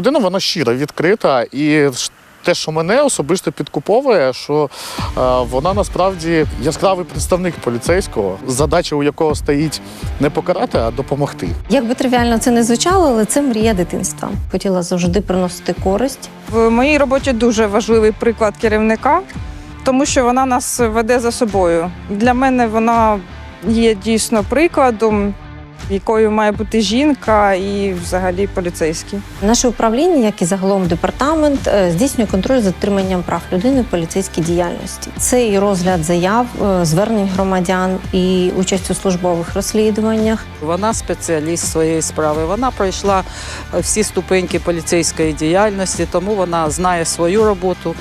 людина вона щира, відкрита, і те, що мене особисто підкуповує, що е, вона насправді яскравий представник поліцейського, задача у якого стоїть не покарати, а допомогти. Як би тривіально це не звучало, але це мрія дитинства. Хотіла завжди приносити користь. В моїй роботі дуже важливий приклад керівника, тому що вона нас веде за собою. Для мене вона є дійсно прикладом, якою має бути жінка і взагалі поліцейський. Наше управління, як і загалом департамент, е, здійснює контроль за дотриманням прав людини в поліцейській діяльності. Це і розгляд заяв, е, звернень громадян, і участь у службових розслідуваннях. Вона спеціаліст своєї справи. Вона пройшла е, всі ступеньки поліцейської діяльності, тому вона знає свою роботу,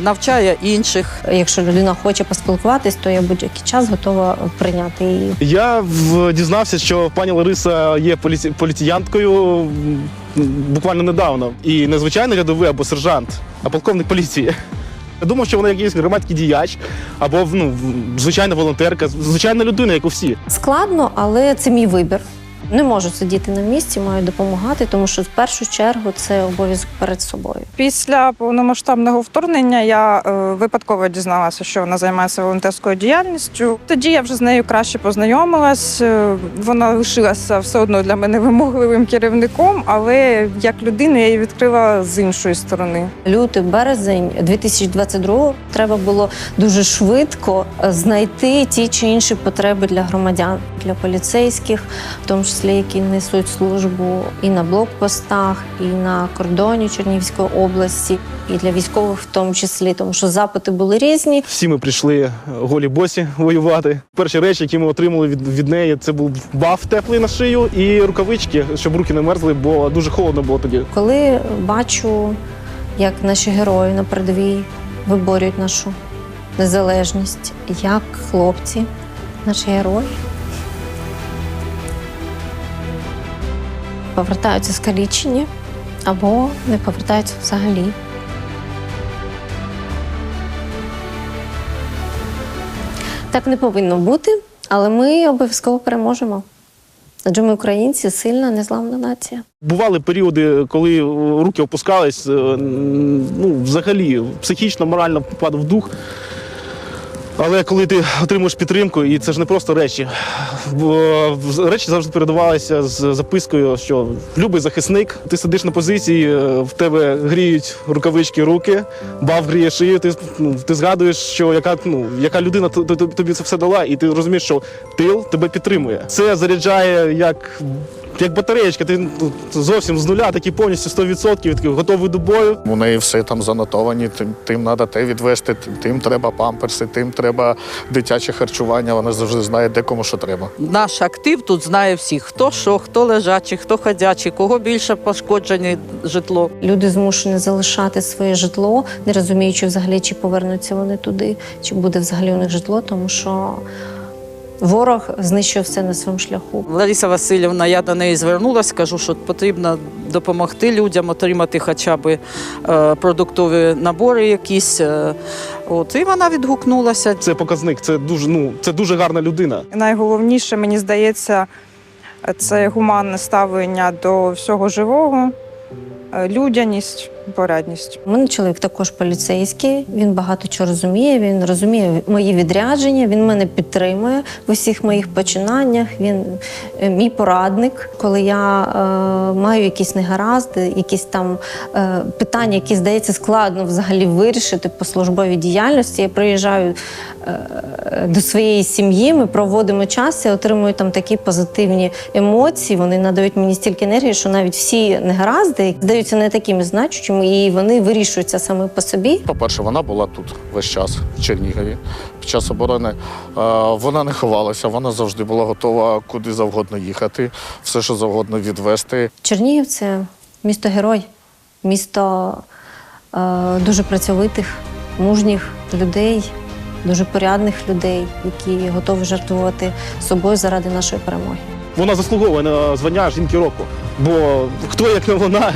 навчає інших. Якщо людина хоче поспілкуватись, то я будь-який час готова прийняти її. Я дізнався, що пані Лариса є поліці... поліціянткою буквально недавно. І не звичайний рядовий або сержант, а полковник поліції. Я думав, що вона якийсь громадський діяч або ну, звичайна волонтерка, звичайна людина, як у всі. Складно, але це мій вибір. Не можу сидіти на місці, маю допомагати, тому що в першу чергу це обов'язок перед собою. Після повномасштабного вторгнення я е, випадково дізналася, що вона займається волонтерською діяльністю. Тоді я вже з нею краще познайомилась. Е, Вона лишилася все одно для мене вимогливим керівником, але як людину я її відкрила з іншої сторони. Лютий березень 2022 треба було дуже швидко е, знайти ті чи інші потреби для громадян, для поліцейських, в тому числі які несуть службу і на блокпостах, і на кордоні Чернігівської області, і для військових, в тому числі, тому що запити були різні. Всі ми прийшли е, голі босі воювати. Перші речі, які ми отримали від, від неї, це був баф теплий на шию і рукавички, щоб руки не мерзли, бо дуже холодно було тоді. Коли бачу, як наші герої на передовій виборюють нашу незалежність, як хлопці, наші герої повертаються скалічені або не повертаються взагалі. Так не повинно бути, але ми обов'язково переможемо. Адже ми українці сильна, незламна нація. Бували періоди, коли е, руки опускались, е, ну, взагалі, психічно, морально падав дух. Але коли ти отримуєш підтримку, і це ж не просто речі. Бо Речі завжди передавалися з запискою, що любий захисник, ти сидиш на позиції, е, в тебе гріють рукавички руки, бав гріє шию, ти, ну, ти згадуєш, що яка, ну, яка людина тобі це все дала, і ти розумієш, що тил тебе підтримує. Це заряджає як. Як батареєчка, ти зовсім з нуля, такий повністю 100%, готовий до бою. У неї все там занотовані, тим, тим треба те відвести, тим, тим треба памперси, тим треба дитяче харчування. Вона завжди знає, де кому що треба. Наш актив тут знає всіх, хто що, хто лежачий, хто ходячий, кого більше пошкоджене житло. Люди змушені залишати своє житло, не розуміючи взагалі, чи повернуться вони туди, чи буде взагалі у них житло, тому що ворог знищує все на своєму шляху. Лариса Васильівна, я до неї звернулася, кажу, що потрібно допомогти людям отримати хоча б е, продуктові набори якісь. е, От, і вона відгукнулася. Це показник, це дуже, ну, це дуже гарна людина. Найголовніше, мені здається, це гуманне ставлення до всього живого, е, людяність, порядність. У мене чоловік також поліцейський. Він багато чого розуміє. Він розуміє мої відрядження. Він мене підтримує в усіх моїх починаннях. Він е, мій порадник. Коли я е, маю якісь негаразди, якісь там е, питання, які здається складно взагалі вирішити по службовій діяльності. Я приїжджаю е, до своєї сім'ї. Ми проводимо час, я отримую там такі позитивні емоції. Вони надають мені стільки енергії, що навіть всі негаразди здаються не такими значущими, і вони вирішуються саме по собі. По-перше, вона була тут весь час, в Чернігові, під час оборони. Вона не ховалася, вона завжди була готова куди завгодно їхати, все, що завгодно відвести. Чернігів це місто герой, місто е, дуже працьовитих, мужніх людей, дуже порядних людей, які готові жертвувати собою заради нашої перемоги. Вона заслуговує на звання жінки року. Бо хто як не вона